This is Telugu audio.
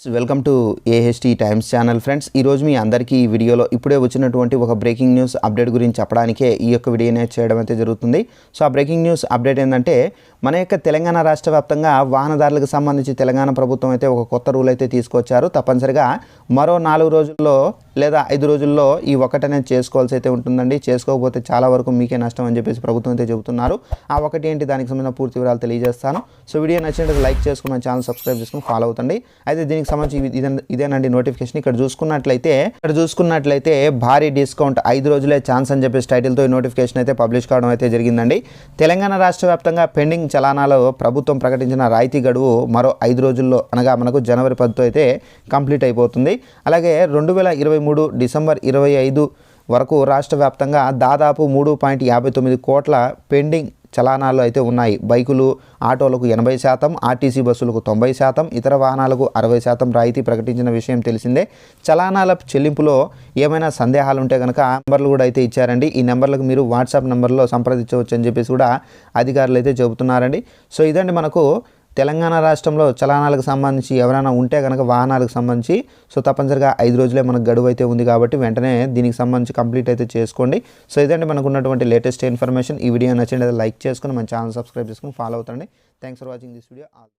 Welcome to AHT Times channel friends ఈరోజు మీ అందరికీ ఈ వీడియోలో ఇప్పుడే వచ్చినటువంటి ఒక బ్రేకింగ్ న్యూస్ అప్డేట్ గురించి చెప్పడానికే ఈ యొక్క వీడియోనే చేయడం అయితే జరుగుతుంది. సో ఆ బ్రేకింగ్ న్యూస్ అప్డేట్ ఏంటంటే మన యొక్క తెలంగాణ రాష్ట్ర వ్యాప్తంగా వాహనదారులకు సంబంధించి తెలంగాణ ప్రభుత్వం అయితే ఒక కొత్త రూల్ అయితే తీసుకొచ్చారు. తప్పనిసరిగా మరో నాలుగు రోజుల్లో లేదా ఐదు రోజుల్లో ఈ ఒకటి అనేది చేసుకోవాల్సి అయితే ఉంటుందండి. చేసుకోకపోతే చాలా వరకు మీకే నష్టం అని చెప్పేసి ప్రభుత్వం అయితే చెబుతున్నారు. ఆ ఒకటి ఏంటి దానికి సంబంధించిన పూర్తి వివరాలు తెలియజేస్తాను. సో వీడియో నచ్చినట్టు లైక్ చేసుకున్న ఛానల్ సబ్స్క్రైబ్ చేసుకుని ఫాలో అవుతండి. అయితే దీనికి సంబంధించి ఇదే- ఇదేనండి నోటిఫికేషన్ ఇక్కడ చూసుకున్నట్లయితే ఇక్కడ చూసుకున్నట్లయితే భారీ డిస్కౌంట్ ఐదు రోజులే ఛాన్స్ అని చెప్పేసి టైటిల్తో ఈ నోటిఫికేషన్ అయితే పబ్లిష్ కావడం అయితే జరిగిందండి. తెలంగాణ రాష్ట్ర వ్యాప్తంగా పెండింగ్ చలానాలో ప్రభుత్వం ప్రకటించిన రాయితీ గడువు మరో ఐదు రోజుల్లో అనగా మనకు జనవరి పదితో అయితే కంప్లీట్ అయిపోతుంది. అలాగే రెండు వేల ఇరవై మూడు డిసెంబర్ ఇరవై ఐదు వరకు రాష్ట్ర వ్యాప్తంగా దాదాపు మూడు పాయింట్ యాభై తొమ్మిది కోట్ల పెండింగ్ చలానాలు అయితే ఉన్నాయి. బైకులు ఆటోలకు ఎనభై శాతం ఆర్టీసీ బస్సులకు తొంభై శాతం ఇతర వాహనాలకు అరవై శాతం రాయితీ ప్రకటించిన విషయం తెలిసిందే. చలానాల చెల్లింపులో ఏమైనా సందేహాలు ఉంటే కనుక ఆ నెంబర్లు కూడా అయితే ఇచ్చారండి. ఈ నెంబర్లకు మీరు వాట్సాప్ నెంబర్లో సంప్రదించవచ్చు అని చెప్పేసి కూడా అధికారులు అయితే చెబుతున్నారండి. సో ఇదండి మనకు తెలంగాణ రాష్ట్రంలో చలానాలకు సంబంధించి ఎవరైనా ఉంటే కనుక వాహనాలకు సంబంధించి సో తప్పనిసరిగా ఐదు రోజులే మనకు గడువు అయితే ఉంది కాబట్టి వెంటనే దీనికి సంబంధించి కంప్లీట్ అయితే చేసుకోండి. సో ఇదండి మనకు ఉన్నటువంటి లేటెస్ట్ ఇన్ఫర్మేషన్. ఈ వీడియో నచ్చింది లైక్ చేసుకుని మన ఛానల్ సబ్స్క్రైబ్ చేసుకుని follow అవుతండి. Thanks for watching this video